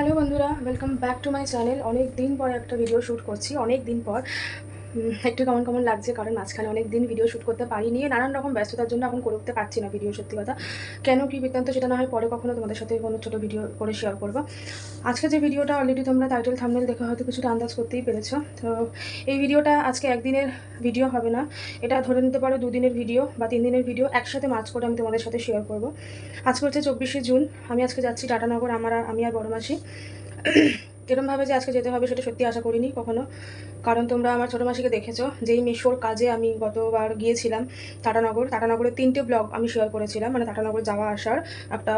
Hello বন্ধুরা welcome back to my channel অনেক দিন পর একটা ভিডিও শ্যুট করছি, অনেক দিন পর। একটু কেমন কেমন লাগছে? কারণ মাঝখানে অনেক দিন ভিডিও শ্যুট করতে পারিনি। নানান রকম ব্যস্ততার জন্য এখন করে উঠতে পারছি না ভিডিও সত্যি কথা। কেন কি বৃত্তান্ত সেটা না হয় পরে কখনো তোমাদের সাথে কোনো ছোটো ভিডিও করে শেয়ার করব। আজকে যে ভিডিওটা অলরেডি তোমরা টাইটেল থামনেল দেখে হয়তো কিছুটা আন্দাজ করতেই পেরেছ। তো এই ভিডিওটা আজকে একদিনের ভিডিও হবে না। এটা ধরে নিতে পারো দুদিনের ভিডিও বা তিন দিনের ভিডিও একসাথে মাছ করে আমি তোমাদের সাথে শেয়ার করব। আজকে হচ্ছে চব্বিশে জুন। আমি আজকে যাচ্ছি টাটানগর, আমার আমি আর বড় মাসি। এরমভাবে যে আজকে যেতে হবে সেটা সত্যি আশা করিনি কখনো। কারণ তোমরা আমার ছোটো মাসিকে দেখেছ, যেই মিশোর কাজে আমি গতবার গিয়েছিলাম টাটানগর টাটানগরের তিনটে ব্লগ আমি শেয়ার করেছিলাম মানে টাটানগর যাওয়া আসার একটা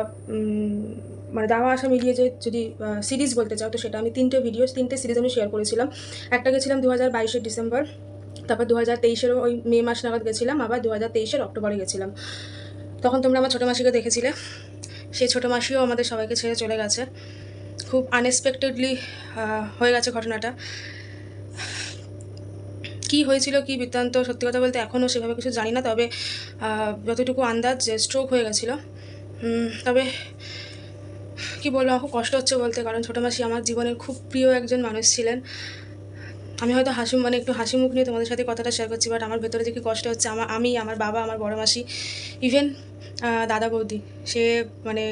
মানে যাওয়া আসা মিলিয়ে যে যদি সিরিজ বলতে চাও তো সেটা আমি তিনটে ভিডিও তিনটে সিরিজ আমি শেয়ার করেছিলাম। একটা গেছিলাম দু হাজার বাইশের ডিসেম্বর, তারপর দু হাজার তেইশেরও ওই মে মাস নাগাদ গেছিলাম, আবার দু হাজার তেইশের অক্টোবরে গেছিলাম। তখন তোমরা আমার ছোটো মাসিকে দেখেছিলে সেই ছোটো মাসিও আমাদের সবাইকে ছেড়ে চলে গেছে। খুব আনএক্সপেক্টেডলি হয়ে গেছে ঘটনাটা। কি হয়েছিল, কি বৃত্তান্ত, সত্যি কথা বলতে এখনও সেভাবে কিছু জানি না, তবে যতটুকু আন্দাজ যে স্ট্রোক হয়ে গেছিল। তবে কি বলব, আমার খুব কষ্ট হচ্ছে বলতে, কারণ ছোটো মাসি আমার জীবনের খুব প্রিয় একজন মানুষ ছিলেন। আমি হয়তো হাসি মানে একটু হাসি মুখ নিয়ে তোমাদের সাথে কথাটা শেয়ার করছি বাট আমার ভেতরে যে কি কষ্ট হচ্ছে আমার আমি, আমার বাবা, আমার বড় মাসি ইভেন দাদা বৌদি। সে মানে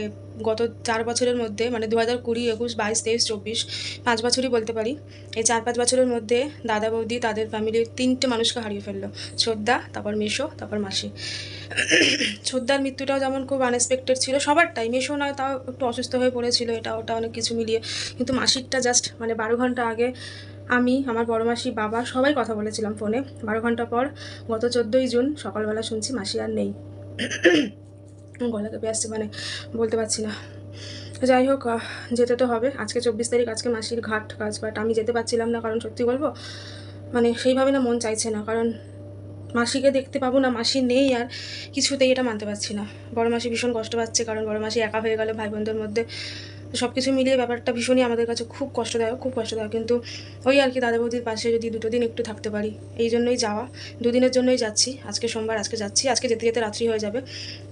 গত চার বছরের মধ্যে মানে দু হাজার কুড়ি, একুশ, বাইশ, তেইশ, চব্বিশ, পাঁচ বছরই বলতে পারি, এই চার, পাঁচ বছরের মধ্যে দাদা বৌদি তাদের ফ্যামিলির তিনটে মানুষকে হারিয়ে ফেলল। শ্রদ্ধা, তারপর মেশো, তারপর মাসি। শ্রদ্ধার মৃত্যুটাও যেমন খুব আনএক্সপেক্টেড ছিল সবারটাই মেশো নয় তাও একটু অসুস্থ হয়ে পড়েছিল, এটা, ওটা অনেক কিছু মিলিয়ে। কিন্তু মাসিরটা জাস্ট মানে বারো ঘণ্টা আগে আমি, আমার বড় মাসি, বাবা, সবাই কথা বলেছিলাম ফোনে বারো ঘণ্টা পর গত চোদ্দোই জুন সকালবেলা শুনছি মাসি আর নেই। গলা কেঁপে আসছে মানে বলতে পারছি না। যাই হোক যেতে তো হবে। আজকে চব্বিশ তারিখ, আজকে মাসির ঘাট কাজ বাট আমি যেতে পারছিলাম না, কারণ সত্যি বলব মানে সেইভাবে না মন চাইছে না। কারণ মাসিকে দেখতে পাবো না, মাসি নেই আর কিছুতেই এটা মানতে পারছি না। বড় মাসি ভীষণ কষ্ট পাচ্ছে, কারণ বড় মাসি একা হয়ে গেল ভাই বোনদের মধ্যে। তো সব কিছু মিলিয়ে ব্যাপারটা ভীষণই আমাদের কাছে খুব কষ্টদায়ক খুব কষ্টদায়ক। কিন্তু ওই আর কি দাদা বৌদির পাশে যদি দুটো দিন একটু থাকতে পারি, এই জন্যই যাওয়া। দুদিনের জন্যই যাচ্ছি, আজকে সোমবার, আজকে যাচ্ছি। আজকে যেতে যেতে রাত্রি হয়ে যাবে।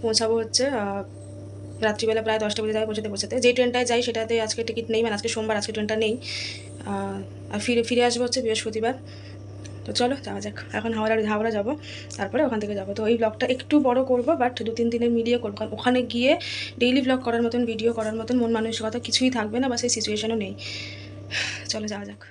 পৌঁছাবো হচ্ছে রাত্রিবেলা প্রায় দশটা বেজে যাবে পৌঁছাতে পৌঁছাতে। যে ট্রেনটায় যাই সেটাতে আজকে টিকিট নেই মানে আজকে সোমবার, আজকে ট্রেনটা নেই। আর ফিরে ফিরে আসব হচ্ছে বৃহস্পতিবার। তো চলো যাওয়া যাক। এখন হাওড়া হাওড়া যাব, তারপরে ওখান থেকে যাব। তো এই ব্লগটা একটু বড় করব বাট দু তিন দিনের মিলিয়ে করব। কারণ ওখানে গিয়ে ডেইলি ব্লগ করার মতন ভিডিও করার মতন, মন মানসিকতা কিছুই থাকবে না বা সেই সিচুয়েশনও নেই। চলো যাওয়া যাক।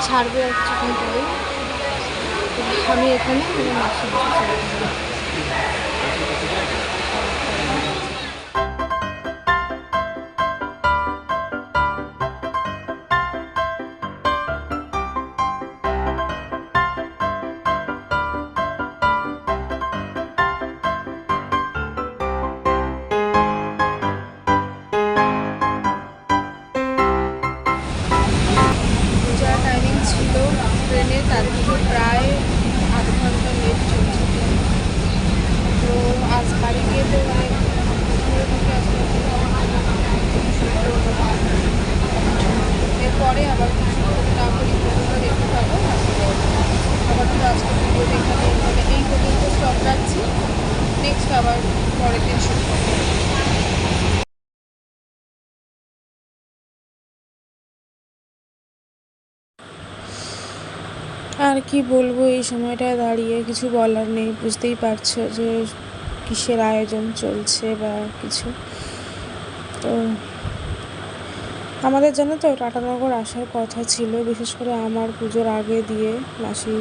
ছাড়বে কিছুক্ষণ পরে আমি এখানে নেক্সট আবার পরের দিন করব আর কি বলব, এই সময়টায় দাঁড়িয়ে কিছু বলার নেই। বুঝতেই পারছ যে কিসের আয়োজন চলছে বা কিছু। তো আমাদের জানো তো টাটানগর আসার কথা ছিল, বিশেষ করে আমার পুজোর আগে দিয়ে মাসি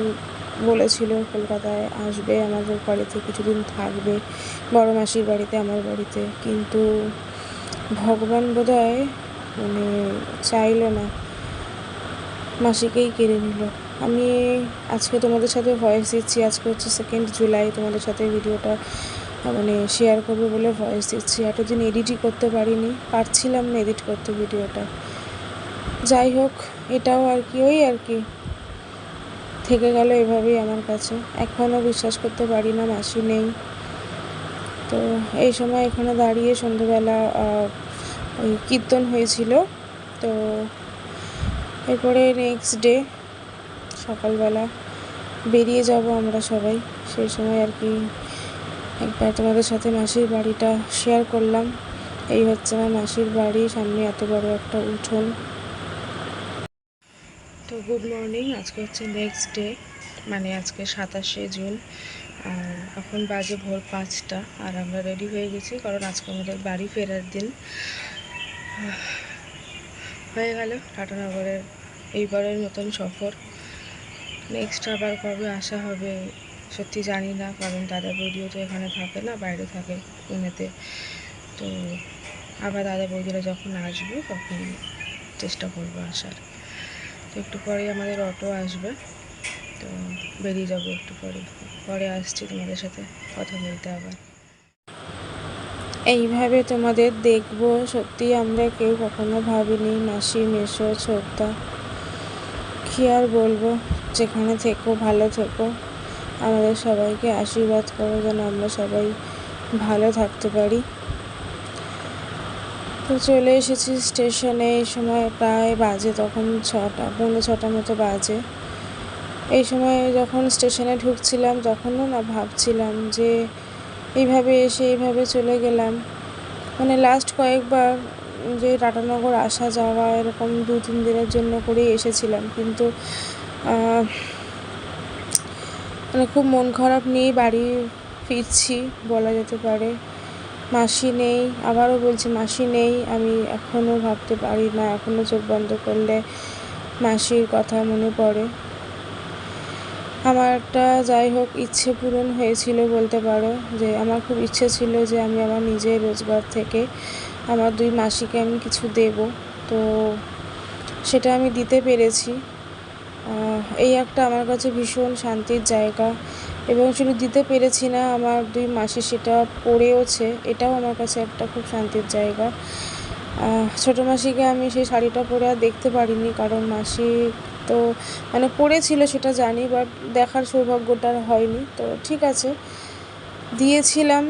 বলেছিল, কলকাতায় আসবে আমাদের বাড়িতে, কিছুদিন থাকবে, বড় মাসির বাড়িতে, আমার বাড়িতে। কিন্তু ভগবান বোধহয় মানে চাইলো না। মাসিকেই কেড়ে নিল। আমি আজকে তোমাদের সাথে ভয়েস দিচ্ছি, আজকে হচ্ছে সেকেন্ড জুলাই তোমাদের সাথে ভিডিওটা মানে শেয়ার করব বলে ভয়েস দিচ্ছি। এতদিন এডিটই করতে পারিনি, পারছিলাম না এডিট করতে ভিডিওটা। যাই হোক, এটাও আর কি, ওই আর কি। থেকে গেল এভাবেই আমার কাছে। এখনও বিশ্বাস করতে পারি না, মাসি নেই। তো এই সময় এখানে দাঁড়িয়ে সন্ধ্যেবেলা ওই কীর্তন হয়েছিল। তো এরপরে নেক্সট ডে সকালবেলা বেরিয়ে যাব আমরা সবাই। সেই সময় আর কি একবার তোমাদের সাথে মাসির বাড়িটা শেয়ার করলাম। এই হচ্ছে আমার মাসির বাড়ি, সামনে এত বড় একটা উঠোন। তো গুড মর্নিং। আজকে হচ্ছে নেক্সট ডে মানে আজকে সাতাশে জুন। এখন বাজে ভোর পাঁচটা, আর আমরা রেডি হয়ে গেছি, কারণ আজকে আমাদের বাড়ি ফেরার দিন। হয়ে গেল টাটানগরের এইবারের মতন সফর। নেক্সট আবার কবে আসা হবে সত্যি জানি না, কারণ দাদা বৌদিও তো এখানে থাকে না, বাইরে থাকে পুনেতে। তো আবার দাদা বৌদিরা যখন আসবে, তখন চেষ্টা করব আসার। তো একটু পরেই আমাদের অটো আসবে। তো বেরিয়ে যাব একটু পরে। পরে আসছি তোমাদের সাথে কথা বলতে আবার। এইভাবে তোমাদের দেখব। সত্যি আমরা কেউ কখনো ভাবিনি, মাসি মেশো ছোটদা কী আর বলব? যেখানে থেকো, ভালো থেকো। আমাদের সবাইকে আশীর্বাদ করো যেন আমরা সবাই ভালো থাকতে পারি। তো চলে এসেছি স্টেশনে, এই সময় প্রায় বাজে তখন ছটা, পৌনে ছটার মতো বাজে। এই সময় যখন স্টেশনে ঢুকছিলাম, তখনও না ভাবছিলাম যে এইভাবে এসে এইভাবে চলে গেলাম। মানে লাস্ট কয়েকবার যে টাটানগর আসা যাওয়া এরকম দু তিন দিনের জন্য করেই এসেছিলাম, কিন্তু মানে খুব মন খারাপ নিয়েই বাড়ি ফিরছি বলা যেতে পারে। মাসি নেই, আবারও বলছি, মাসি নেই, আমি এখনও ভাবতে পারি না এখনও চোখ বন্ধ করলে মাসির কথা মনে পড়ে। আমার একটা যাই হোক ইচ্ছে পূরণ হয়েছিল বলতে পারো, যে আমার খুব ইচ্ছে ছিল যে আমি আমার নিজের রোজগার থেকে আমার দুই মাসিকে আমি কিছু দেব। তো সেটা আমি দিতে পেরেছি। এই একটা আমার কাছে ভীষণ শান্তির জায়গা। এবং শুধু দিতে পেরেছি না, আমার দুই মাসি সেটা পড়েওছে। এটাও আমার কাছে একটা খুব শান্তির জায়গা। ছোটো মাসিকে আমি সেই শাড়িটা পরে আর দেখতে পারিনি, কারণ মাসি তো মানে পরেছিল সেটা জানি বাট দেখার সৌভাগ্যটা হয়নি। তো ঠিক আছে, দিয়েছিলাম,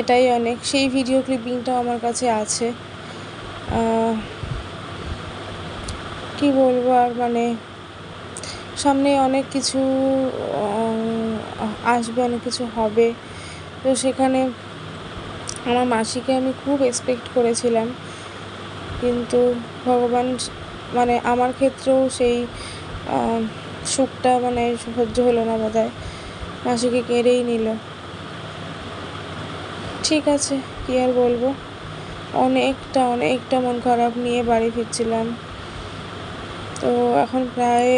এটাই অনেক। সেই ভিডিও ক্লিপিংটাও আমার কাছে আছে। কি বলব আর মানে সামনে অনেক কিছু আসবে, অনেক কিছু হবে। তো সেখানে আমার মাসিকে আমি খুব এক্সপেক্ট করেছিলাম। কিন্তু ভগবান মানে আমার ক্ষেত্রেও সেই সুখটা মানে সহ্য হলো না বোধ হয় মাসিকে কেড়েই নিল। ঠিক আছে, কী আর বলব? অনেকটা অনেকটা মন খারাপ নিয়ে বাড়ি ফিরছিলাম। তো এখন প্রায়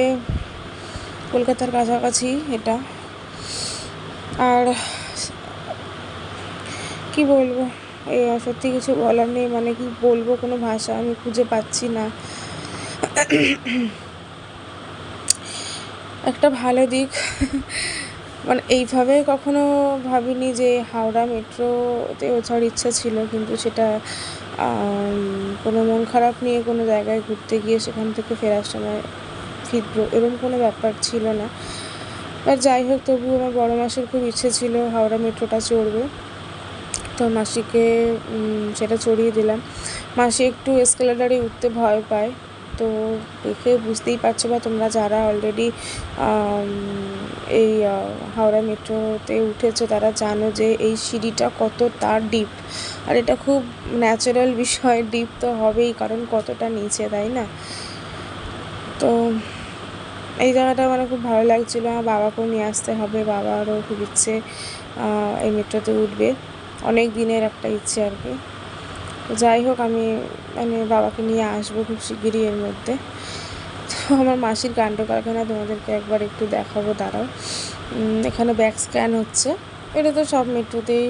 কলকাতার কাছাকাছি এটা। আর কি বলব? এই সত্যি কিছু বলার নেই মানে কি বলব কোনো ভাষা আমি খুঁজে পাচ্ছি না। একটা ভালো দিক মানে এইভাবে কখনো ভাবিনি যে হাওড়া মেট্রোতে ওঠার ইচ্ছা ছিল, কিন্তু সেটা কোনো মন খারাপ নিয়ে কোনো জায়গায় ঘুরতে গিয়ে সেখান থেকে ফেরার সময় ফিরবো এরকম কোনো ব্যাপার ছিল না। আর যাই হোক তবু আমার বড় মাসের খুব ইচ্ছে ছিল হাওড়া মেট্রোটা চড়বে। তো মাসিকে সেটা চড়িয়ে দিলাম। মাসি একটু এসকেলেটারে উঠতে ভয় পায়। তো দেখে বুঝতেই পারছ বা তোমরা যারা অলরেডি এই হাওড়া মেট্রোতে উঠেছো, তারা জানো যে এই সিঁড়িটা কতটা ডিপ আর এটা খুব ন্যাচারাল বিষয় ডিপ তো হবেই, কারণ কতটা নিচে, তাই না? তো এই জায়গাটা মানে খুব ভালো লাগছিল। আমার বাবাকেও নিয়ে আসতে হবে, বাবারও খুব ইচ্ছে এই মেট্রোতে উঠবে। অনেক দিনের একটা ইচ্ছে আর কি। তো যাই হোক, আমি মানে বাবাকে নিয়ে আসব খুব শিগগিরই এর মধ্যে। তো আমার মাসির কাণ্ড কারখানা তোমাদেরকে একবার একটু দেখাবো, দাঁড়াও। এখানে ব্যাক স্ক্যান হচ্ছে। এটা তো সব মেট্রোতেই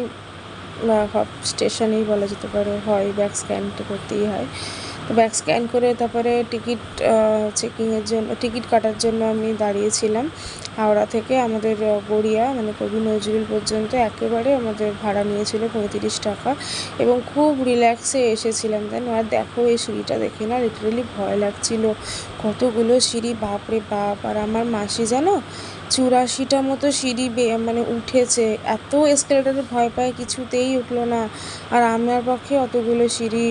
সব স্টেশনেই বলা যেতে পারে হয়, ব্যাক স্ক্যানটা করতেই হয়। তো ব্যাক স্ক্যান করে তারপরে টিকিট চেকিংয়ের জন্য, টিকিট কাটার জন্য আমি দাঁড়িয়েছিলাম। হাওড়া থেকে আমাদের গড়িয়া মানে কবি নজরুল পর্যন্ত একেবারে আমাদের ভাড়া নিয়েছিল পঁয়ত্রিশ টাকা এবং খুব রিল্যাক্সে এসেছিলাম। দেন আর দেখো এই সিঁড়িটা দেখে না লিটারেলি ভয় লাগছিল। কতগুলো সিঁড়ি, বাপরে বাপ, আর আমার মাসি জানো চুরাশিটা মতো সিঁড়ি মানে উঠেছে। এত এসকেলেটারে ভয় পায়, কিছুতেই উঠল না। আর আমার পক্ষে অতগুলো সিঁড়ি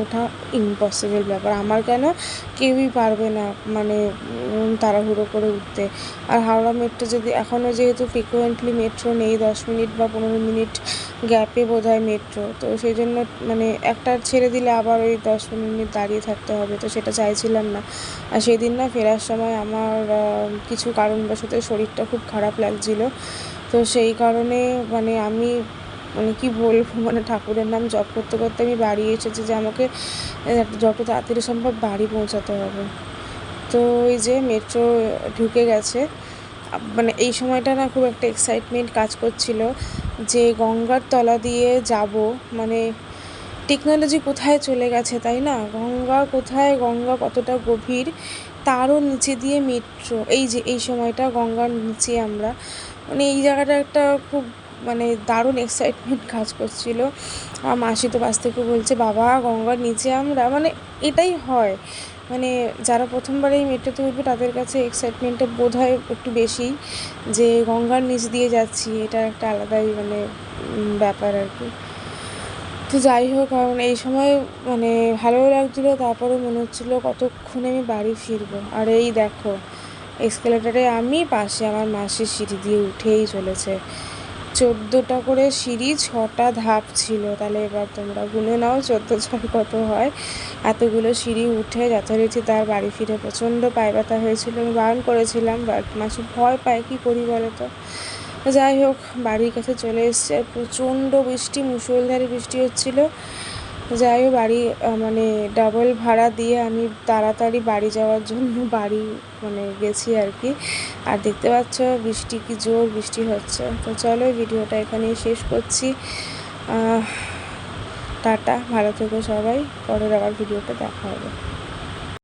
ওঠা ইম্পসিবল ব্যাপার। আমার কেন? কেউই পারবে না মানে তাড়াহুড়ো করে উঠতে। আর হাওড়া মেট্রো যদি এখনও যেহেতু ফ্রিকুয়েন্টলি মেট্রো নেই, দশ মিনিট বা পনেরো মিনিট গ্যাপে বোধ হয় মেট্রো তো সেই জন্য মানে একটা ছেড়ে দিলে আবার ওই দশ পনেরো মিনিট দাঁড়িয়ে থাকতে হবে, তো সেটা চাইছিলাম না। আর সেদিন না ফেরার সময় আমার কিছু কারণবশত শরীরটা খুব খারাপ লাগছিল। তো সেই কারণে মানে আমি মানে কি বলব মানে ঠাকুরের নাম জপ করতে করতে আমি বাড়ি এসেছি যে আমাকে যত তাড়াতাড়ি সম্ভব বাড়ি পৌঁছাতে হবে। তো ওই যে মেট্রো ঢুকে গেছে। মানে এই সময়টা না খুব একটা এক্সাইটমেন্ট কাজ করছিল যে গঙ্গার তলা দিয়ে যাব। মানে টেকনোলজি কোথায় চলে গেছে তাই না? গঙ্গা কোথায়? গঙ্গা কতটা গভীর? তারও নিচে দিয়ে মেট্রো এই যে, এই সময়টা গঙ্গার নিচে আমরা মানে এই জায়গাটা একটা খুব মানে দারুণ এক্সাইটমেন্ট কাজ করছিল। আর মাসি তো পাশ থেকে বলছে, বাবা, গঙ্গার নিচে আমরা মানে এটাই হয়। মানে যারা প্রথমবার এই মেট্রোতে উঠবে, তাদের কাছে এক্সাইটমেন্টটা বোধ হয় একটু বেশি যে গঙ্গার নিচ দিয়ে যাচ্ছি, এটা একটা আলাদাই মানে ব্যাপার আর কি। তো যাই হোক, কারণ এই সময় মানে ভালোও লাগছিল তারপরে মনে হচ্ছিল কতক্ষণে আমি বাড়ি ফিরবো। আর এই দেখো এসকেলেটারে আমি পাশে আমার মাসির সিঁড়ি দিয়ে উঠেই চলেছে। চোদ্দোটা করে সিঁড়ি, ছটা ধাপ ছিল। তাহলে এবার তোমরা গুনে নাও চোদ্দ ছয় কত হয়। এতগুলো সিঁড়ি উঠে যথারীতি তার বাড়ি ফিরে প্রচণ্ড পায়ে ব্যথা হয়েছিল। আমি বারণ করেছিলাম, বাট মাসি ভয় পায়, কী করি বলো তো? যাই হোক, বাড়ির কাছে চলে এসছে। প্রচণ্ড বৃষ্টি, মুষলধারে বৃষ্টি হচ্ছিল। যাই হোক, বাড়ি মানে ডাবল ভাড়া দিয়ে আমি তাড়াতাড়ি বাড়ি যাওয়ার জন্য বাড়ি মানে গেছি আর কি। আর দেখতে পাচ্ছ, বৃষ্টি কি জোর বৃষ্টি হচ্ছে। তো চলো ভিডিওটা এখানেই শেষ করছি। টাটা, ভালো থেকো সবাই। পরের আবার ভিডিওটা দেখা হবে।